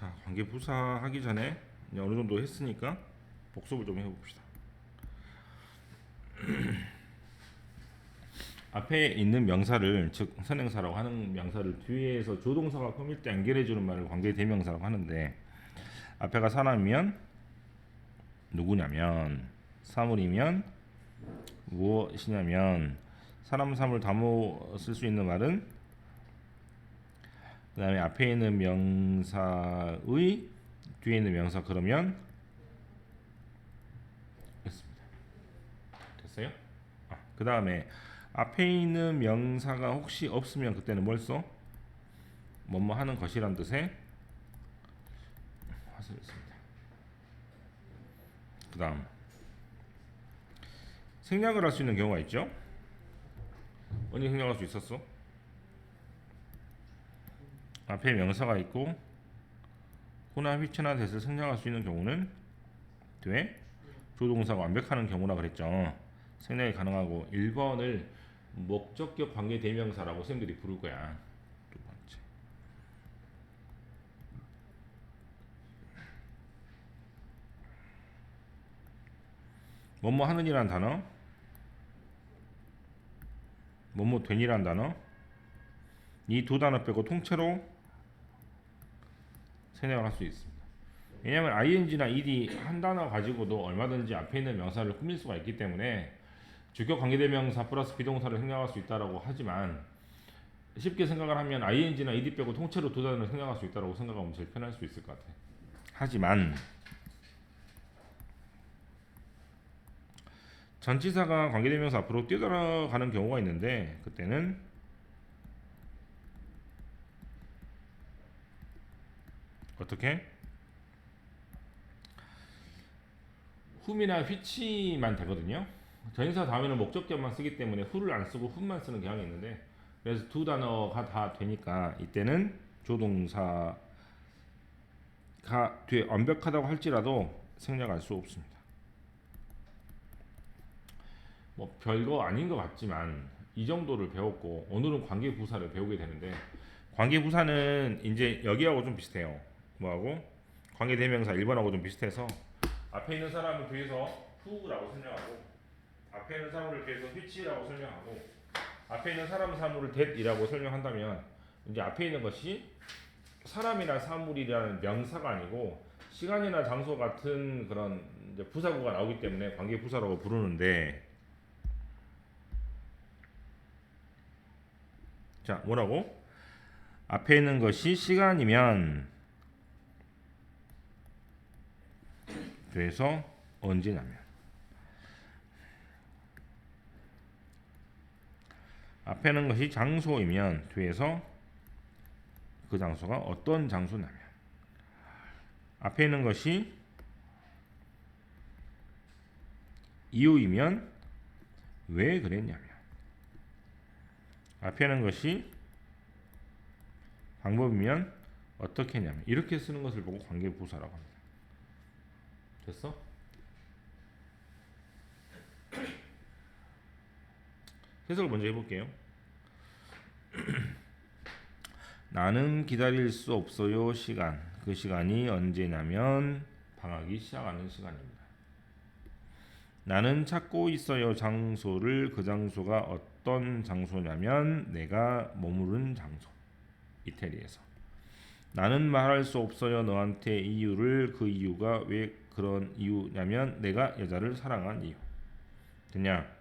자, 관계 부사 하기 전에 어느 정도 했으니까 복습을 좀 해봅시다. 앞에 있는 명사를 즉 선행사라고 하는 명사를 뒤에서 조동사가 꾸밀 때 연결해주는 말을 관계 대명사라고 하는데 앞에가 사람이면 누구냐면 사물이면 무엇이냐면 사람 사물 다모 쓸 수 있는 말은 그 다음에 앞에 있는 명사의 뒤에 있는 명사 그러면 됐습니다. 됐어요? 아, 그 다음에 앞에 있는 명사가 혹시 없으면 그때는 뭘 써? 뭐뭐 하는 것이란 뜻의 화살을 씁니다. 그 다음 생략을 할 수 있는 경우가 있죠? 언제 생략할 수 있었어? 앞에 명사가 있고 호나 휘체나 대을 생략할 수 있는 경우는 뒤에 조동사가 완벽하는 경우라 그랬죠. 생략이 가능하고 1번을 목적격 관계 대명사라고 선생님들이 부를 거야. 두 번째. 뭐뭐 하는이란 단어 뭐뭐 된이란 단어 이 두 단어 빼고 통째로 생략을 할 수 있습니다. 왜냐하면 ing나 ed 한 단어 가지고도 얼마든지 앞에 있는 명사를 꾸밀 수가 있기 때문에 주격 관계대명사 플러스 비동사를 생략할 수 있다라고 하지만 쉽게 생각을 하면 ing나 ed 빼고 통째로 두 단어를 생략할 수 있다라고 생각하면 제일 편할 수 있을 것 같아. 하지만 전치사가 관계대명사 앞으로 뛰어들어가는 경우가 있는데 그때는 어떻게? 훔이나 휘치만 되거든요. 전인사 다음에는 목적격만 쓰기 때문에 후를 안 쓰고 훔만 쓰는 경향이 있는데 그래서 두 단어가 다 되니까 이때는 조동사가 뒤에 완벽하다고 할지라도 생략할 수 없습니다. 뭐 별거 아닌 것 같지만 이 정도를 배웠고 오늘은 관계 부사를 배우게 되는데 관계 부사는 이제 여기하고 좀 비슷해요. 뭐하고? 관계 대명사 1번하고 좀 비슷해서 앞에 있는 사람을 뒤에서 후라고 설명하고 앞에 있는 사물을 뒤에서 휘치라고 설명하고 앞에 있는 사람 사물을 that이라고 설명한다면 이제 앞에 있는 것이 사람이나 사물이라는 명사가 아니고 시간이나 장소 같은 그런 부사구가 나오기 때문에 관계 부사라고 부르는데 자 뭐라고? 앞에 있는 것이 시간이면 그래서 언제냐면 앞에 있는 것이 장소이면 뒤에서 그 장소가 어떤 장소냐면 앞에 있는 것이 이유이면 왜 그랬냐면 앞에 있는 것이 방법이면 어떻게 했냐면 이렇게 쓰는 것을 보고 관계부사라고 합니다. 됐어? 해석을 먼저 해볼게요. 나는 기다릴 수 없어요 시간. 그 시간이 언제냐면 방학이 시작하는 시간입니다. 나는 찾고 있어요 장소를 그 장소가 어떤 장소냐면 내가 머무른 장소. 이태리에서. 나는 말할 수 없어요 너한테 이유를 그 이유가 왜 그런 이유냐면 내가 여자를 사랑한 이유. 됐냐?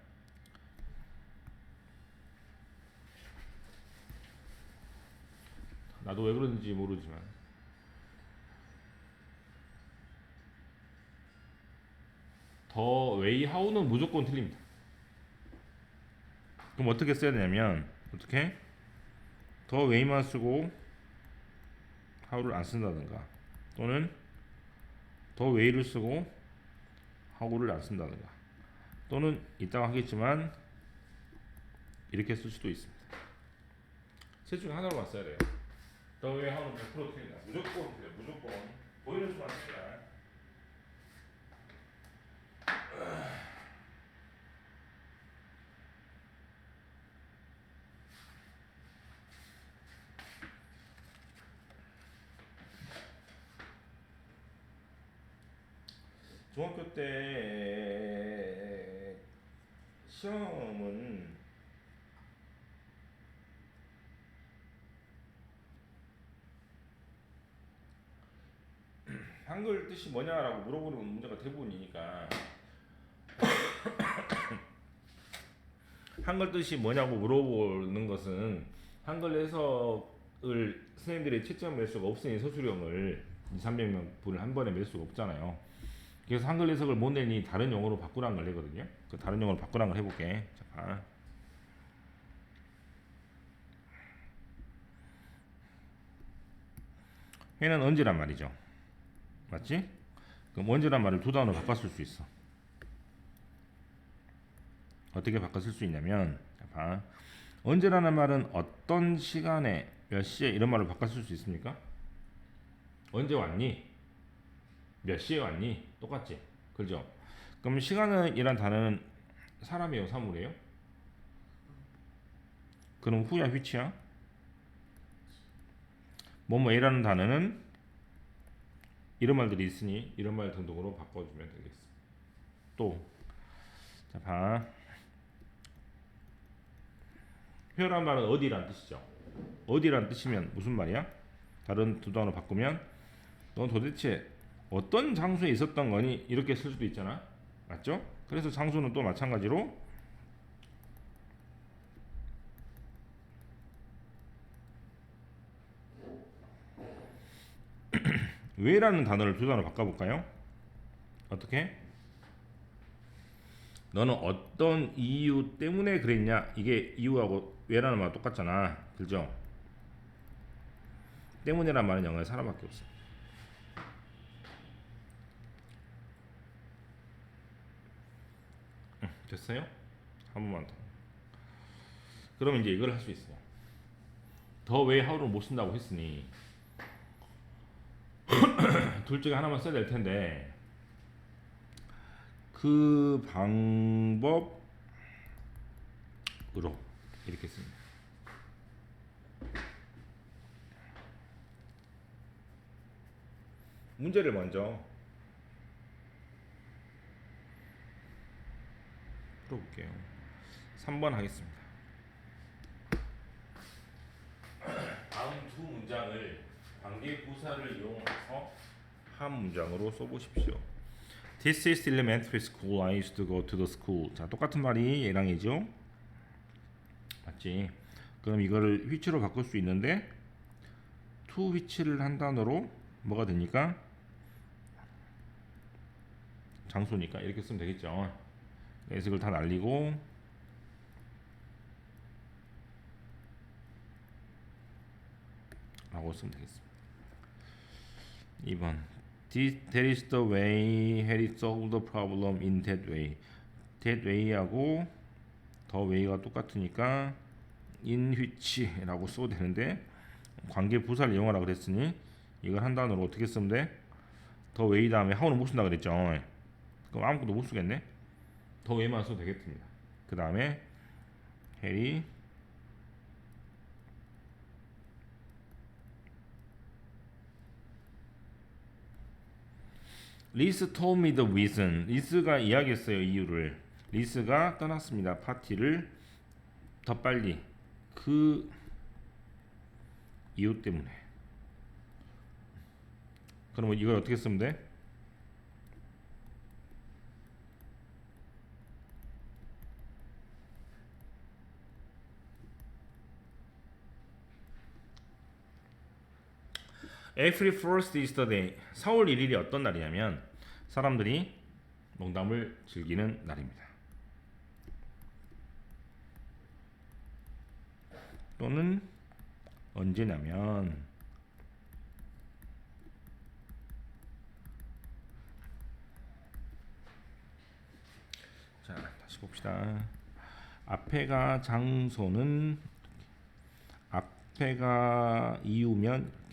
나도 왜 그런지 모르지만 더 웨이 하우는 무조건 틀립니다. 그럼 어떻게 써야 되냐면 어떻게 더 웨이만 쓰고 하우를 안 쓴다든가 또는 더 웨이를 쓰고 하우를 안 쓴다든가 또는 이따가 하겠지만 이렇게 쓸 수도 있습니다. 셋 중에 하나로 써야 돼요. 더 웨이 하우는 100% 틀린다. 무조건 틀려. 무조건 보이는 수만 씁니다. 중학교 때 시험은 한글 뜻이 뭐냐라고 물어보는 문제가 대부분이니까 한글 뜻이 뭐냐고 물어보는 것은 한글 해석을 선생님들이 채점 낼 수가 없으니 서술형을 2, 300명 분을 한 번에 낼 수가 없잖아요. 그래서 한글 해석을 못 내니 다른 영어로 바꾸라는 걸 내거든요. 그 다른 영어로 바꾸라는 걸 해볼게. 자, 봐. 회는 언제란 말이죠. 맞지? 그럼 언제란 말을 두 단어로 쓸수 있어. 어떻게 쓸수 있냐면 자, 봐. 언제라는 말은 어떤 시간에 몇 시에 이런 바꿔 쓸 수 있습니까? 언제 왔니? 몇 시에 왔니? 똑같지? 그죠? 그럼 시간은 이란 단어는 사람이에요, 사물이에요? 그럼 후야 휘치야? 뭐뭐이라는 단어는 이런 말들이 있으니 이런 말 등등으로 바꿔주면 되겠어. 또, 자 봐. 표란 말은 어디란 뜻이죠. 어디란 뜻이면 무슨 말이야? 다른 두 단어로 바꾸면 넌 도대체 어떤 장소에 있었던 거니? 이렇게 쓸 수도 있잖아. 맞죠? 그래서 장소는 또 마찬가지로 왜라는 단어를 두 단어로 바꿔볼까요? 어떻게? 너는 어떤 이유 때문에 그랬냐? 이게 이유하고 왜라는 말 똑같잖아. 그죠? 때문이란 말은 영어에 사람밖에 없어. 됐어요? 한 번만 더. 그러면 이제 이걸 할 수 있어요. 더 왜 하루를 못 쓴다고 했으니 둘 중에 하나만 써야 될 텐데 그 방법으로 이렇게 씁니다. 문제를 먼저 풀어볼게요. 3번 하겠습니다. 다음 두 문장을 관계 부사를 이용해서 한 문장으로 써보십시오. This is elementary school. I used to go to the school. 자, 똑같은 말이 얘랑이죠. 맞지? 그럼 이거를 which로 바꿀 수 있는데 to which를 한 단어로 뭐가 되니까 장소니까 이렇게 쓰면 되겠죠. 이걸 다 날리고 라고 쓰면 되겠습니다. 2번 This, That is the way Harry solved the problem in that way. That way하고 the way가 똑같으니까 in which라고 써도 되는데 관계 부사를 이용하라 그랬으니 이걸 한 단어로 어떻게 쓰면 돼? the way 다음에 하고는 못 쓴다 그랬죠. 그럼 아무것도 못 쓰겠네. The way만 써도 되겠습니다. 그 다음에 해리 리스 told me the reason. 리스가 이야기했어요 이유를. 리스가 떠났습니다. 파티를 더 빨리 그 이유 때문에. 그러면 이걸 어떻게 쓰면 돼? April 1st is the day. 4월 1일이 어떤 날이냐면 사람들이 농담을 즐기는 날입니다. 또는 언제냐면 자 다시 봅시다. 앞에가 장소는 앞에가 이유면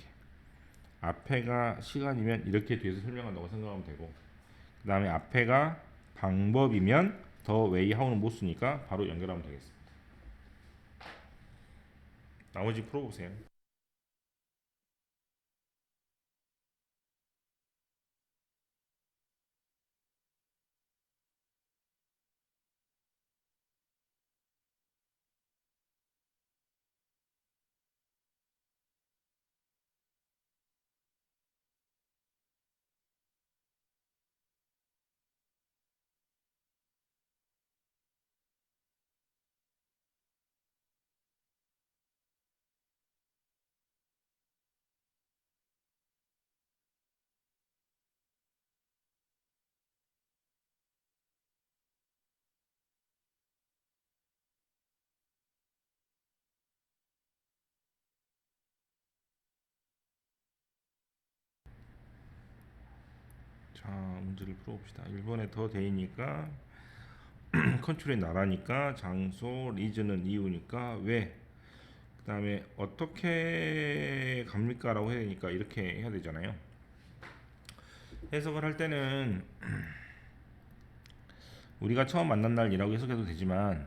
앞에가 시간이면 이렇게 뒤에서 설명한다고 생각하면 되고 그 다음에 앞에가 방법이면 더 웨이 하고는 못 쓰니까 바로 연결하면 되겠습니다. 나머지 풀어보세요. 자 문제를 풀어봅시다. 1번에 더 대이니까 컨트롤이 나라니까 장소 리즈는 이유니까 왜 그 다음에 어떻게 갑니까 라고 해야 되니까 이렇게 해야 되잖아요. 해석을 할 때는 우리가 처음 만난 날이라고 해석해도 되지만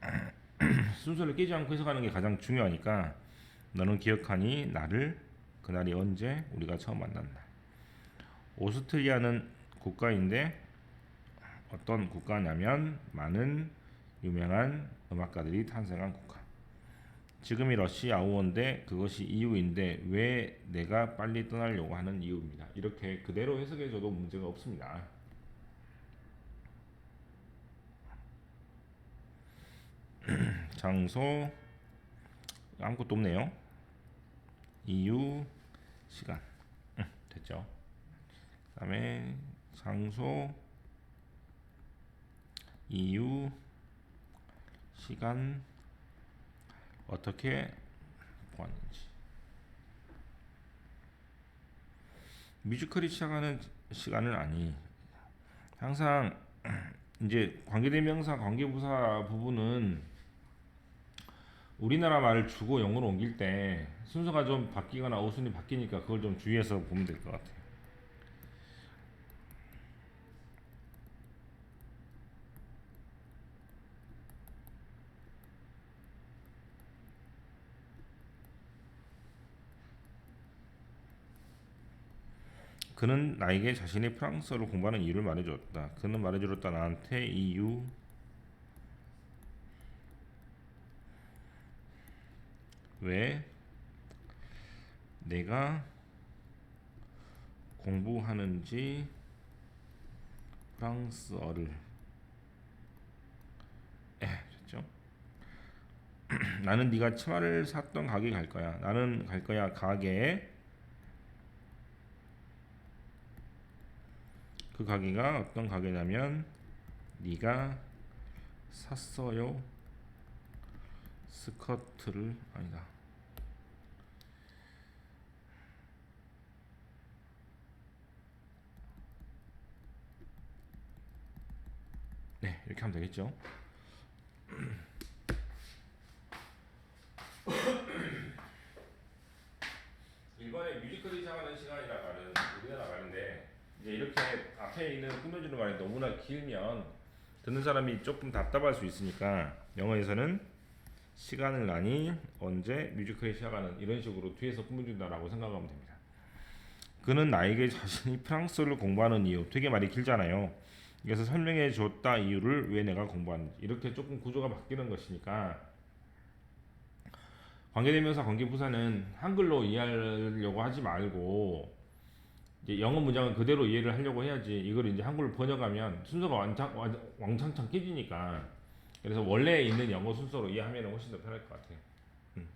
순서를 깨지 않고 해석하는 게 가장 중요하니까 너는 기억하니 나를 그날이 언제 우리가 처음 만난 날. 오스트리아는 국가인데 어떤 국가냐면 많은 유명한 음악가들이 탄생한 국가. 지금이 러시 아우어인데 그것이 이유인데 왜 내가 빨리 떠나려고 하는 이유입니다. 이렇게 그대로 해석해줘도 문제가 없습니다. 장소 아무것도 없네요. 이유 시간 응, 됐죠. 그다음에 장소 이유 시간 어떻게 보았는지 뮤지컬이 시작하는 시간은 아니 항상 이제 관계대명사 관계부사 부분은 우리나라 말을 주고 영어로 옮길 때 순서가 좀 바뀌거나 어순이 바뀌니까 그걸 좀 주의해서 보면 될 것 같아요. 그는 나에게 자신이 프랑스어를 공부하는 이유를 말해주었다. 그는 말해주었다 나한테 이유 왜 내가 공부하는지 프랑스어를 에 됐죠? 나는 네가 치마를 샀던 가게 갈 거야. 나는 갈 거야 가게에 그 가게가 어떤 가게냐면 네가 샀어요. 스커트를 아니다. 네, 이렇게 하면 되겠죠. 일본의 뮤지컬이 시작하는 시간이라 말은 우리나라 말인데 이제 이렇게 앞에 있는 꾸며주는 말이 너무나 길면 듣는 사람이 조금 답답할 수 있으니까 영어에서는 시간을 나니 언제 뮤지컬이 시작하는 이런 식으로 뒤에서 꾸며준다라고 생각하면 됩니다. 그는 나에게 자신이 프랑스어를 공부하는 이유 되게 말이 길잖아요. 그래서 설명해 줬다 이유를 왜 내가 공부하는지 이렇게 조금 구조가 바뀌는 것이니까 관계대명사 관계부사는 한글로 이해하려고 하지 말고 이제 영어 문장은 그대로 이해를 하려고 해야지 이걸 이제 한글로 번역하면 순서가 왕창, 왕- 왕창창 깨지니까 그래서 원래 있는 영어 순서로 이해하면 훨씬 더 편할 것 같아요. 음.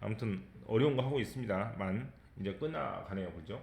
아무튼 어려운 거 하고 있습니다만 이제 끝나가네요, 그죠?